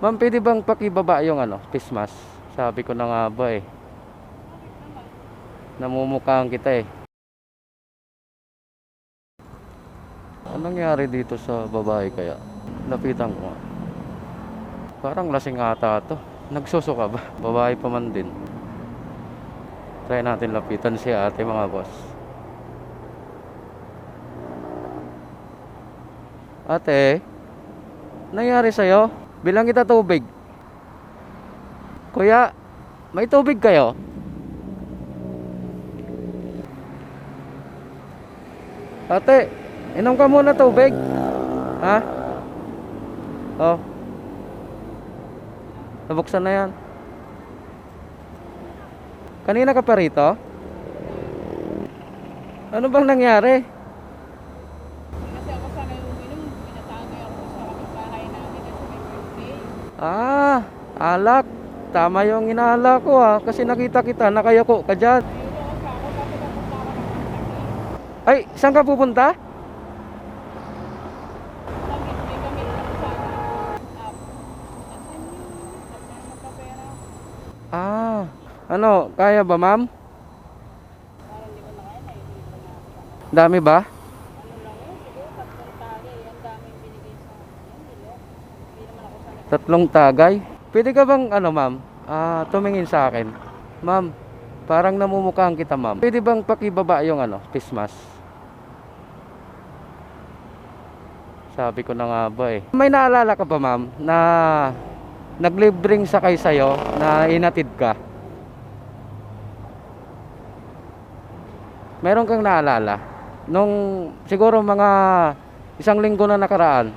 Ma'am, pwede bang pakibaba yung ano, face mask? Sabi ko na nga ba eh. Namumukhaan kita eh. Anong nangyari dito sa babae kaya? Lapitan ko nga. Parang lasing ata to. Nagsusuka ba? Babae pa man din. Try natin lapitan si ate mga boss. Ate, nangyari sa'yo? Bilang kita tubig. Kuya, may tubig kayo? Ate, inom ka muna tubig. Ha? Oh. Nabuksan na yan. Kanina ka pa rito? Ano bang nangyari? Kasi ako sana yung uminom, pinatagay ako sa kapitbahay namin kasi may birthday. Ah, alak. Tama yung inaala ko ah. Kasi nakita kita, nakayako ka dyan. Ay, saan ka pupunta? Ah, ano, kaya ba ma'am? Parang hindi ko na kaya, naiiwan na ako. Dami ba? Ano lang yun, siguro tatlong tagay. Ang daming binigay sa akin. Hindi, no? Hindi naman ako sanay. Tatlong tagay. Pwede ka bang, ano ma'am, ah, tumingin sa akin? Ma'am, parang namumukhaan kita ma'am. Pwede bang pakibaba yung ano, face mask? Sabi ko na nga ba eh. May naalala ka ba ma'am na naglibring sakay sa'yo na inatid ka? Meron kang naalala? Nung siguro mga isang linggo na nakaraan,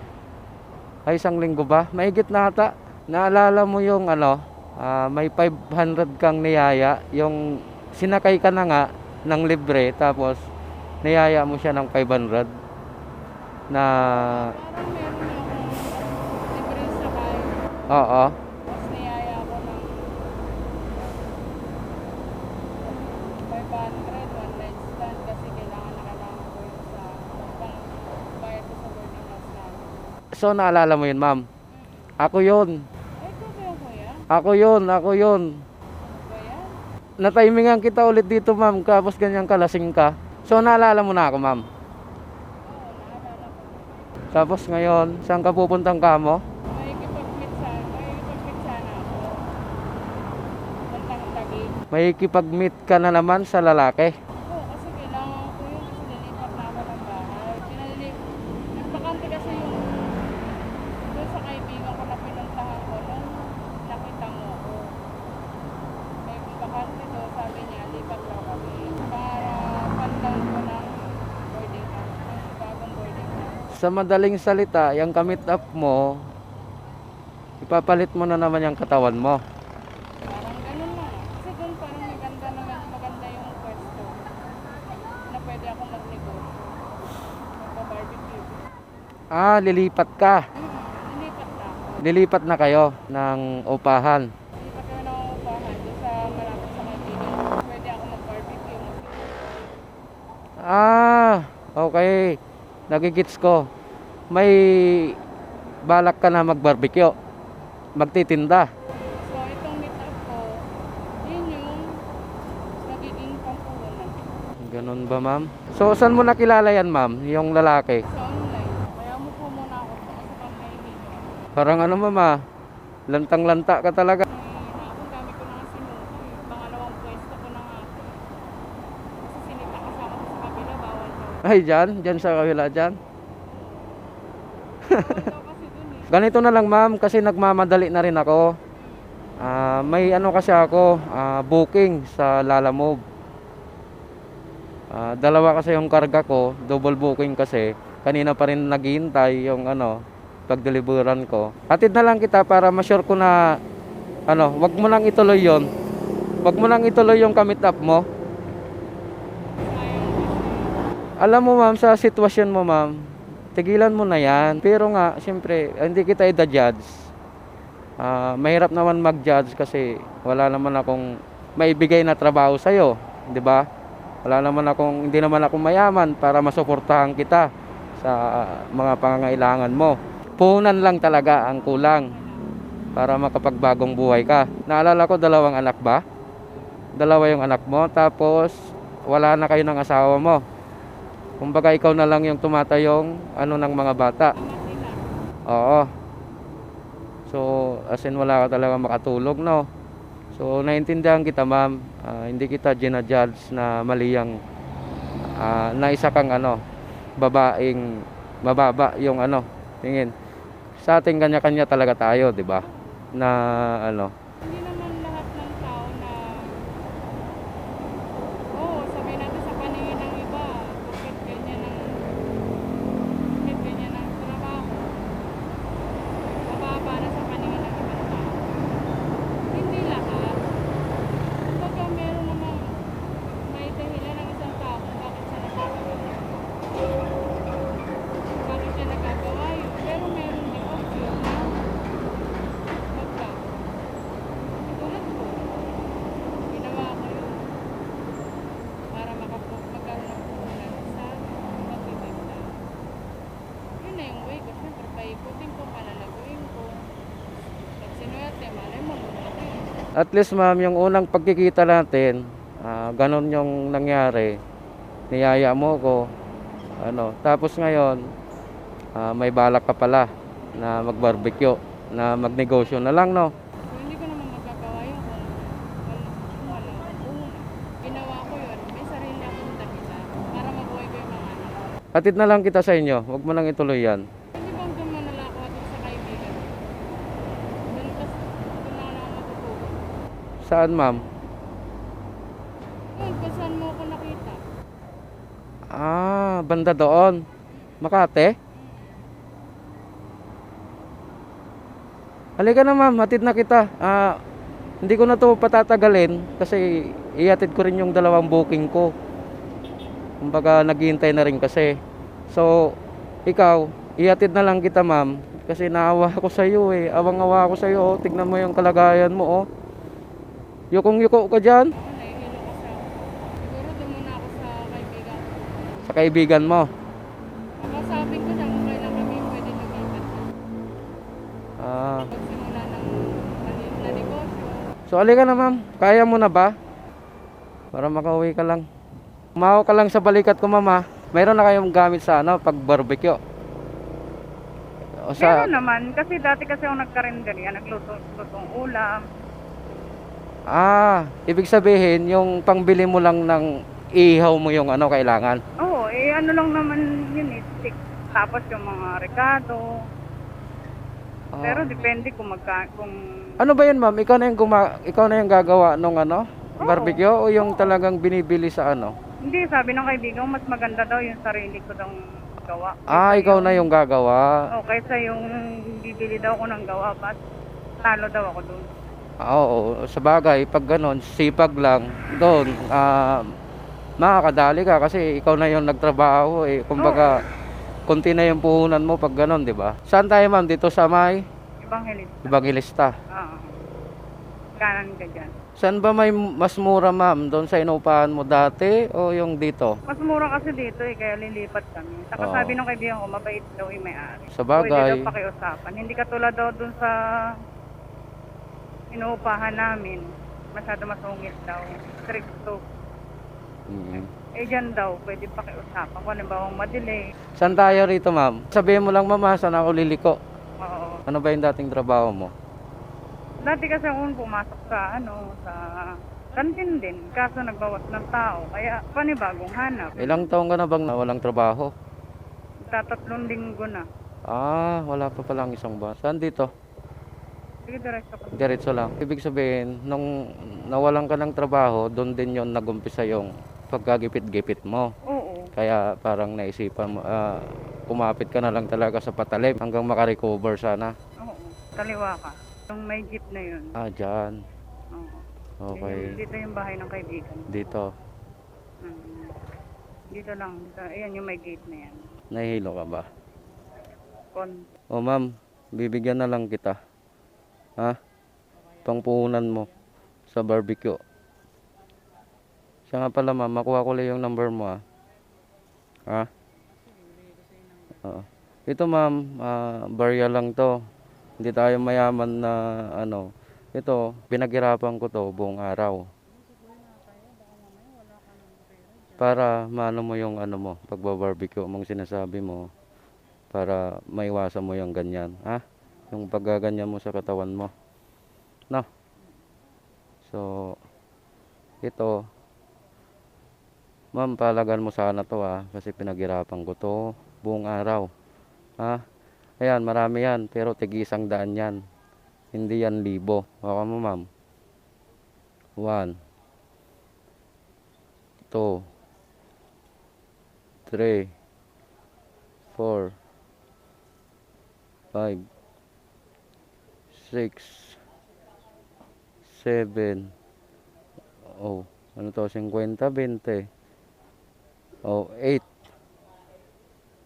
ay isang linggo ba? Mahigit na ata. Naalala mo yung ano, ah, may 500 kang niyaya, yung sinakay ka na nga ng libre, tapos niyaya mo siya ng 500 na, Parang meron akong libre sakay. oo, Tapos niyaya ako ng 500, one night stand kasi kailangan nakalaman ko yun sa pang bayad ko sa boarding house so naalala mo yun ma'am? Ako yun, Ay, ito ba kuya? ako yun, ako yun. Ano? Natimingan kita ulit dito ma'am, tapos ganyan kalasing ka. So naalala mo na ako ma'am. Ko. Tapos ngayon, saan ka pupuntang kamo? May kipag-meet sana, may kipag-meet sana ako. Puntang Taguig. May kipag-meet ka na naman sa lalaki. Oo, kasi kailangan ko yun kasi nilipat na ako ng bahay. Pinalili, nagpakante kasi yung doon sa kaibigan ko na pinuntahan ko nung nakita mo ako. May bakante doon, sabi niya, lipat daw kami para pandown ko ng boarding house, ng bagong boarding house. Sa madaling salita, yung kamit up mo, ipapalit mo na naman yung katawan mo. Parang ganun na. Kasi doon parang maganda naman, maganda yung pwesto na pwede ako mag-negosyo. Magpa-barbecue. Ah, lilipat ka. Hmm, nilipat na ako. Lilipat na kayo ng upahan. Nilipat kami ng upahan doon sa malapit sa kaibigan. Pwede ako mag-barbecue. Ah, okay. Nagigits ko. May balak ka na mag-barbecue. Magtitinda. So itong meet up ko, yun yung nagiging pampuhunan Ganun ba, ma'am? So, saan mo nakilala yan, ma'am? Yung lalaki? sa online. Kaya mo po muna ako sa kasapang kaibigan. Parang ano, mama? Lantang-lanta ka talaga. May nakakong dami ko na nga sinuki. Pangalawang pwesto ko na nga. ito. Kasi sinita kasama ko sa kabila, bawal daw. Ay, dyan? Dyan sa kabila, dyan? Ganito na lang ma'am kasi nagmamadali na rin ako. Ah, may ano kasi ako, ah, booking sa Lalamove. Ah, dalawa kasi yung karga ko, double booking kasi. Kanina pa rin naghihintay yung ano, pagdeliveran ko. Hatid na lang kita para ma-sure ko na ano, wag mo nang ituloy 'yon. Wag mo nang ituloy yung kamit up mo. Alam mo ma'am, sa sitwasyon mo ma'am, tigilan mo na yan. Pero nga, siyempre, hindi kita i-judge. Ah, mahirap naman mag-judge kasi wala naman akong maibigay na trabaho sa'yo. di ba? Wala naman akong, hindi naman ako mayaman para masuportahan kita sa mga pangangailangan mo. Puhunan lang talaga ang kulang. para makapagbagong buhay ka. Naalala ko dalawang anak ba? Dalawa yung anak mo tapos wala na kayo ng asawa mo. Kumbaga ikaw na lang yung tumatayong ano ng mga bata. Oo. So, as in wala ka talaga makatulog, no? So, naintindihan kita, ma'am. Ah, hindi kita ginajudge na mali ang ah, na isa kang ano, babaeng mababa yung ano, tingin. Sa ating kanya-kanya talaga tayo, 'di ba? Na ano, Hindi naman lahat ng tao na Oo, sabihin natin sa paningin ng iba, bakit ganyan ang bakit ganyan ang trabaho. Mababa na sa paningin ng ibang tao. Hindi lahat. Kumbaga meron namang may dahilan ng isang tao kung bakit siya nagkagawa. Bakit siya nagkagawa yun. Pero meron din option na magbago. Tulad ko, ginawa ko yun para makapu magkaroon ng puhunan sa pagbibenta. Yun na yung way ko. Siyempre, paikutin ko, palalaguin ko. Pag sinuwerte, malay mo, lumaki. At least ma'am, yung unang pagkikita natin, ah, ganon yung nangyari. Niyaya mo ko. Ano, tapos ngayon, ah, may balak ka pala na mag-barbecue, na magnegosyo na lang, no? Hindi ko naman magagawa yun ano. Ginawa ko yun, may sarili akong dahilan para mabuhay ko yung mga anak ko. Hatid na lang kita sa inyo. Huwag mo nang ituloy yan. Hindi bang doon manala ako doon sa kaibigan? Doon kasi, doon lang ako matutulog. Saan, ma'am? Yun, kung saan mo ako nakita. Ah, banda doon. Makate? Halika na ma'am, hatid na kita. Ah, hindi ko na to patatagalin kasi ihatid ko rin yung dalawang booking ko. Kumbaga naghihintay na rin kasi. So, ikaw, ihatid na lang kita ma'am kasi naawa ako sa iyo eh. Awang-awa ako sa iyo. Tignan mo yung kalagayan mo oh. Yukong-yuko ka ako. Siguro doon muna ako sa kaibigan sa kaibigan mo. Makasabing ko siya kung kailan kami pwede lumipat. Ah, Pagsimula ng na negosyo. So alika na ma'am, kaya mo na ba? Para makauwi ka lang. Umawa ka lang sa balikat ko mama. Mayroon na kayong gamit sa ano, pag barbecue. O sa, Meron naman, kasi dati kasi ako nagkarender yan, nagluto lutong ulam. Ah, ibig sabihin yung pangbili mo lang ng ihaw mo yung ano kailangan. Oo, eh ano lang naman yun eh, stick. Tapos yung mga rekado. Ah. Pero depende kung magka, kung... ano ba yun ma'am? Ikaw na yung guma ikaw na yung gagawa nung ano? Oo. Barbecue o yung talagang binibili sa ano? Hindi, sabi ng kaibigan, mas maganda daw yung sarili ko daw gawa. Ah, ikaw na yung gagawa. Oo, kaysa yung bibili daw ako ng gawa, but talo daw ako dun. Oo, sa bagay, pag ganun, sipag lang, doon, ah, makakadali ka kasi ikaw na yung nagtrabaho eh. Kumbaga, konti na yung puhunan mo pag ganun, di ba? Saan tayo ma'am? Dito sa may Evangelista. Evangelista. Oo. Kanan ka dyan. Saan ba may mas mura ma'am? Doon sa inupahan mo dati o yung dito? Mas mura kasi dito eh, kaya lilipat kami. Saka Oo. sabi ng kaibigan ko, mabait daw yung may-ari. Sa Pwede bagay, daw pakiusapan. Hindi katulad daw dun sa inuupahan namin. Masyado masungit daw. Stricto. mm. Eh dyan daw, pwede pakiusapan. Kung halimbawa madelay. Saan tayo rito ma'am? Sabihin mo lang mama, saan ako liliko? Oo. Ano ba yung dating trabaho mo? Dati kasi ako pumasok sa ano, sa kantin din. Kaso nagbawas ng tao. Kaya panibagong hanap. Ilang taong ka na bang nawalang trabaho? Tatatlong linggo na. Ah, wala pa palang isang buwan. Saan dito? Sige, diretso ko. Diretso lang. Ibig sabihin, nung nawalan ka ng trabaho, doon din yon nagumpisa yung pagkagipit-gipit mo. Oo. Kaya parang naisipan mo, ah, kumapit ka na lang talaga sa patalim hanggang makarecover sana. Oo. Kaliwa ka. Yung may jeep na yun. Ah, dyan. Oo. Yung- Okay. Dito yung bahay ng kaibigan. Dito. Mm. Dito lang. Dito. Ayan yung may gate na yan. Nahihilo ka ba? Kon. O ma'am, bibigyan na lang kita. Ha? Pangpuhunan mo sa barbecue. Siya nga pala ma'am, makuha ko lang yung number mo ha. Ha? Oo. Ito ma'am, ah, barya lang to. Hindi tayo mayaman na ano. Ito, pinaghirapan ko to buong araw. Para maano mo yung ano mo, pagbabarbecue mong sinasabi mo. Para maiwasan mo yung ganyan. Ha? Yung paggaganyan mo sa katawan mo. No? So, ito, ma'am, palagan mo sana to ha. Kasi pinaghirapan ko to buong araw. Ha? Ayan, marami yan. Pero tigi isang daan yan. Hindi yan libo. Baka mo, ma'am. One. Two. Three. Four. Five. Six. Seven. Oh, ano to? 50, 20. Oh, 8.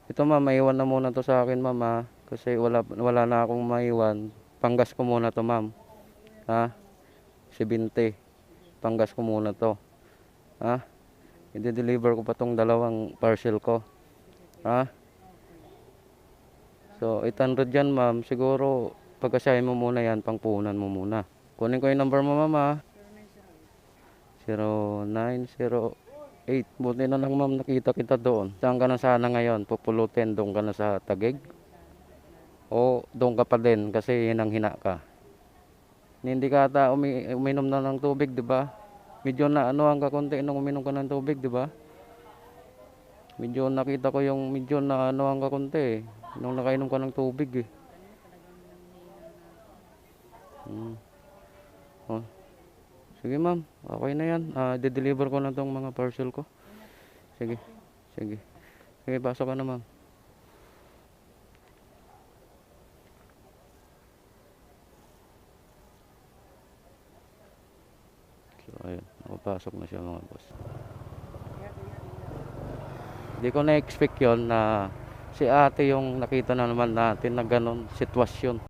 Ito ma'am, maiwan na muna to sa akin ma'am. Kasi wala, wala na akong maiwan. Panggas ko muna to ma'am. Ha? 70. Panggas ko muna to. Ha? I-deliver ko pa tong dalawang parcel ko. Ha? So, 800 yan ma'am. Siguro, pagkasahin mo muna yan, pangpunan mo muna. Kunin ko yung number mo ma'am ha. 0908. Buti na lang ma'am nakita kita doon. Saan ka na sana ngayon? Pupulutin doon ka na sa Tagig? O doon ka pa din kasi hinang-hina ka? Hindi ka ata umi- uminom na ng tubig, di ba? Medyo na ano ang kakunti nung uminom ka ng tubig, di ba? Medyo nakita ko yung medyo na ano ang kakunti eh. Nung nakainom ka ng tubig eh. Hmm. Oh. Sige ma'am, okay na yan. Ah, de-deliver ko na tong mga parcel ko. Sige, sige. Sige, pasok ka na ma'am. So, ayun. Nakapasok na siya mga boss. Hindi ko na-expect yon na si ate yung nakita na naman natin na ganon sitwasyon.